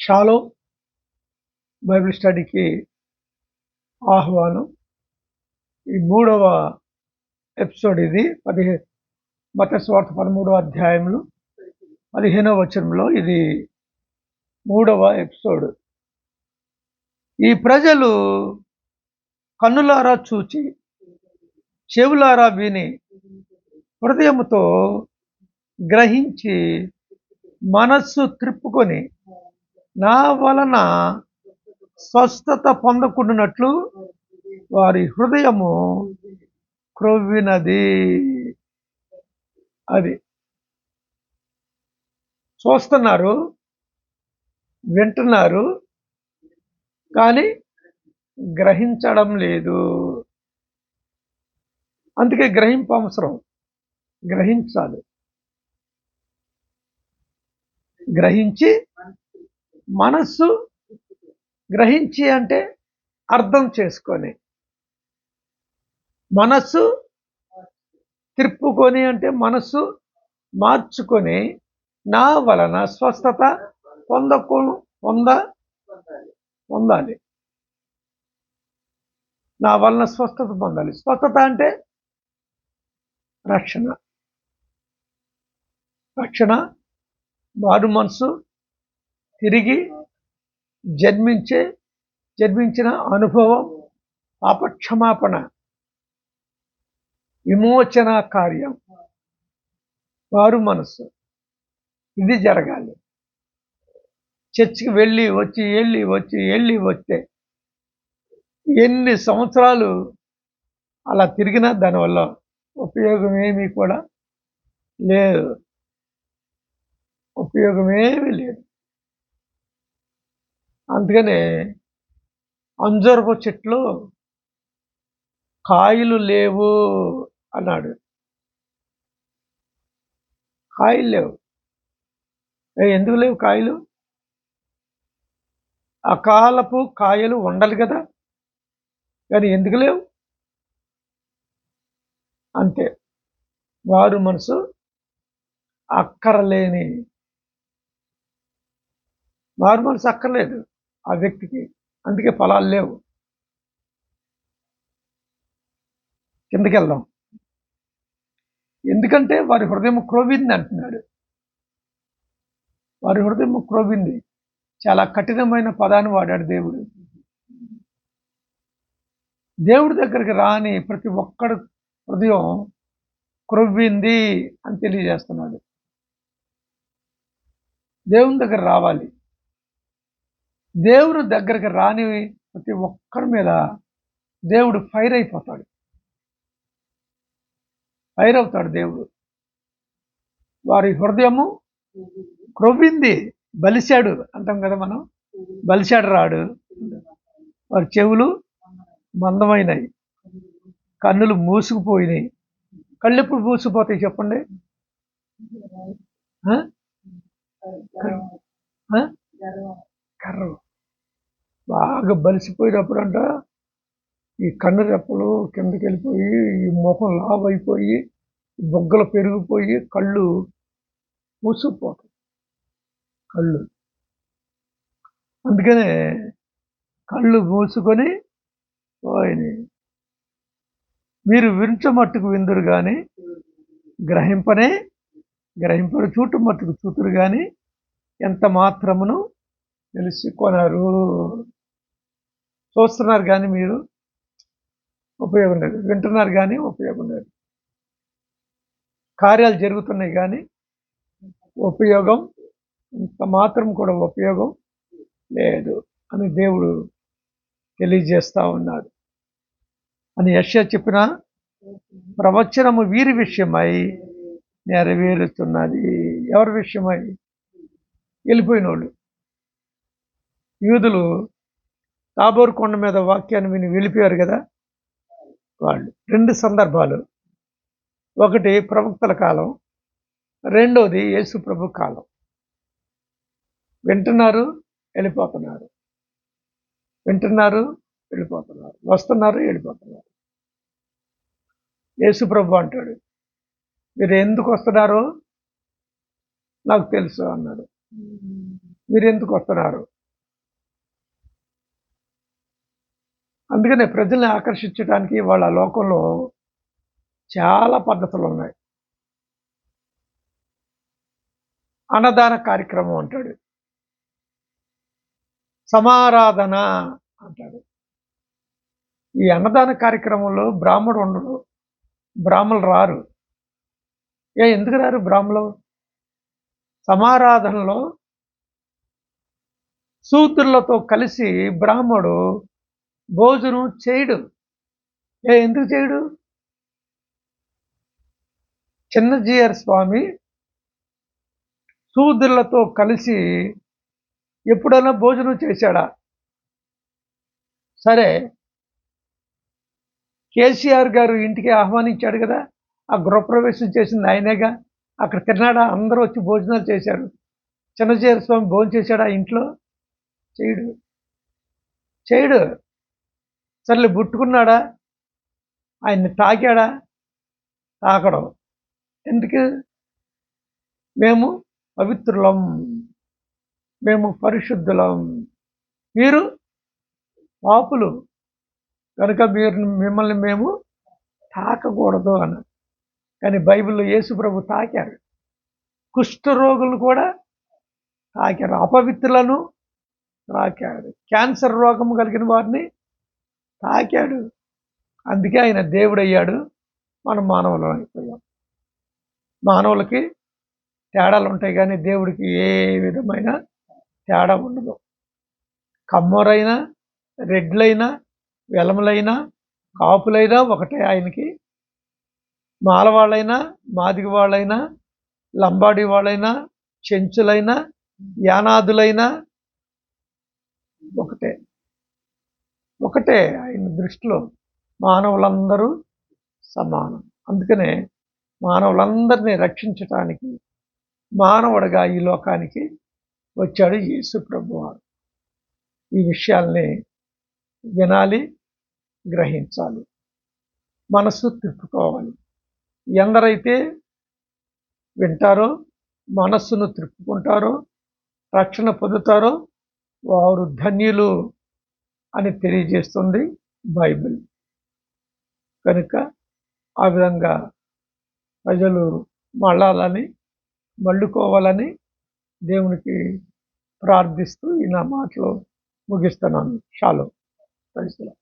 Shallow Bible స్టడీకి ఆహ్వానం. ఈ మూడవ ఎపిసోడ్ ఇది. పదిహే మత స్వార్థ పదమూడవ అధ్యాయంలో పదిహేనవ వచనంలో ఇది మూడవ ఎపిసోడ్. ఈ ప్రజలు కన్నులారా చూచి చెవులారా విని హృదయముతో గ్రహించి మనస్సు త్రిప్పుకొని నా వలన స్వస్థత పొందకుండానట్లు వారి హృదయము క్రొవ్వినది. అది. చూస్తున్నారు వింటున్నారు కానీ గ్రహించడం లేదు. అందుకే గ్రహింపు అవసరం. గ్రహించాలి. గ్రహించి మనస్సు గ్రహించి అంటే అర్థం చేసుకొని మనస్సు తిప్పుకొని అంటే మనస్సు మార్చుకొని నా వలన స్వస్థత పొందకు పొంద పొందాలి. నా వలన స్వస్థత పొందాలి. స్వస్థత అంటే రక్షణ. రక్షణ మారు మనసు తిరిగి జన్మించే జన్మించిన అనుభవం పాపక్షమాపణ విమోచన కార్యం వారు మనసు ఇది జరగాలి. చర్చికి వెళ్ళి వచ్చి వెళ్ళి వచ్చి వెళ్ళి వస్తే ఎన్ని సంవత్సరాలు అలా తిరిగినా దానివల్ల ఉపయోగం ఏమీ కూడా లేదు. ఉపయోగం ఏమీ లేదు. అందుకనే అంజరపు చెట్లు కాయలు లేవు అన్నాడు. కాయలు లేవు. ఎందుకు లేవు కాయలు? అకాలపు కాయలు ఉండాలి కదా కానీ ఎందుకు లేవు? అంతే. వారు మనసు అక్కరలేని వారు మనసు అక్కర్లేదు. ఆ వ్యక్తికి. అందుకే ఫలాలు లేవు. కిందకి వెళ్దాం ఎందుకంటే వారి హృదయం క్రోవింది అంటున్నాడు. వారి హృదయం క్రోవింది. చాలా కఠినమైన పదాన్ని వాడాడు దేవుడు. దేవుడి దగ్గరికి రాని ప్రతి ఒక్కడు హృదయం క్రొవ్వింది అని తెలియజేస్తున్నాడు. దేవుని దగ్గర రావాలి. దేవుని దగ్గరికి రాని ప్రతి ఒక్కరి మీద దేవుడు ఫైర్ అయిపోతాడు. ఫైర్ అవుతాడు దేవుడు. వారి హృదయము క్రొవ్వింది. బలిశాడు అంటాం కదా మనం. బలిశాడు రాడు. వారి చెవులు మందమైనవి కన్నులు మూసుకుపోయినాయి. కళ్ళు ఎప్పుడు మూసుకుపోతాయి చెప్పండి? గర్వం కర్రలు బాగా బలిసిపోయినప్పుడు అంట ఈ కన్ను రెప్పలు కిందకి వెళ్ళిపోయి ఈ ముఖం లావైపోయి బొగ్గలు పెరిగిపోయి కళ్ళు మూసుకుపోతాయి. కళ్ళు. అందుకనే కళ్ళు మూసుకొని ఆయన మీరు వించ మట్టుకు విందురు కానీ గ్రహింపనే గ్రహింపడు చూటు మట్టుకు చూతురు కానీ ఎంత మాత్రమును తెలుసుకొనరు చూస్తున్నారు కానీ మీరు ఉపయోగం లేదు. వింటున్నారు కానీ ఉపయోగం లేదు. కార్యాలు జరుగుతున్నాయి కానీ ఉపయోగం ఇంత మాత్రం కూడా ఉపయోగం లేదు అని దేవుడు తెలియజేస్తా ఉన్నాడు. అని యశ చెప్పిన ప్రవచనము వీరి విషయమై నెరవేరుతున్నది. ఎవరి విషయమై? వెళ్ళిపోయిన వాళ్ళు యూదులు తాబోరు కొండ మీద వాక్యాన్ని విని వెళ్ళిపోయారు కదా? వాళ్ళు. రెండు సందర్భాలు. ఒకటి ప్రవక్తల కాలం రెండోది యేసు ప్రభు కాలం. వింటున్నారు వెళ్ళిపోతున్నారు. వింటున్నారు వెళ్ళిపోతున్నారు. వస్తున్నారు వెళ్ళిపోతున్నారు. యేసు ప్రభు అంటాడు మీరు ఎందుకు వస్తున్నారో? నాకు తెలుసు అన్నాడు. మీరు ఎందుకు వస్తున్నారు? అందుకనే ప్రజల్ని ఆకర్షించడానికి వాళ్ళ లోకంలో చాలా పద్ధతులు ఉన్నాయి. అన్నదాన కార్యక్రమం అంటాడు. సమారాధన అంటాడు. ఈ అన్నదాన కార్యక్రమంలో బ్రాహ్మడు ఉండడు బ్రాహ్మలు రారు. ఏ ఎందుకు రారు బ్రాహ్మలు? సమారాధనలో సూత్రులతో కలిసి బ్రాహ్మడు భోజనం చేయడు. ఏ ఎందుకు చేయడు? చిన్నజీయర్ స్వామి శూద్రులతో కలిసి ఎప్పుడైనా భోజనం చేశాడా? సరే. కేసీఆర్ గారు ఇంటికి ఆహ్వానించాడు కదా ఆ గృహప్రవేశం చేసింది ఆయనేగా అక్కడ తిన్నాడా? అందరూ వచ్చి భోజనాలు చేశారు. చిన్నజీయర్ స్వామి భోజనం చేశాడా ఇంట్లో? చేయడు. చేయడు. సర్లే బుట్టుకున్నాడా? ఆయన్ని తాకాడా? తాకడం. ఎందుకు? మేము పవిత్రులం. మేము పరిశుద్ధులం. మీరు పాపులు. కనుక మీరు మిమ్మల్ని మేము తాకకూడదు అన్న కానీ బైబిల్లో యేసుప్రభు తాకారు కుష్ఠరోగులు కూడా తాకారు. అపవిత్రులను తాకాడు. క్యాన్సర్ రోగం కలిగిన వారిని తాకాడు. అందుకే ఆయన దేవుడయ్యాడు. మనం మానవులు అయిపోయాం. మానవులకి తేడాలు ఉంటాయి కానీ దేవుడికి ఏ విధమైన తేడా ఉండదు. కమ్మరైనా రెడ్లైనా వెలములైనా కాపులైనా ఒకటే ఆయనకి. మాలవాళ్ళైనా మాదిగ వాళ్ళైనా లంబాడి వాళ్ళైనా చెంచులైనా యానాదులైనా ఒకటే. ఒకటే ఆయన దృష్టిలో మానవులందరూ సమానం. అందుకనే మానవులందరినీ రక్షించటానికి మానవుడిగా ఈ లోకానికి వచ్చాడు యేసు ప్రభువారు. ఈ విషయాల్ని వినాలి గ్రహించాలి మనస్సు తిప్పుకోవాలి. ఎందరైతే వింటారో మనస్సును త్రిప్పుకుంటారో రక్షణ పొందుతారో వారు ధన్యులు అని తెలియజేస్తుంది బైబిల్. కనుక ఆ విధంగా ప్రజలు మళ్ళాలని మళ్ళుకోవాలని దేవునికి ప్రార్థిస్తూ ఈ నా మాటలు ముగిస్తున్నాను. షాలో. పరిస్థితులు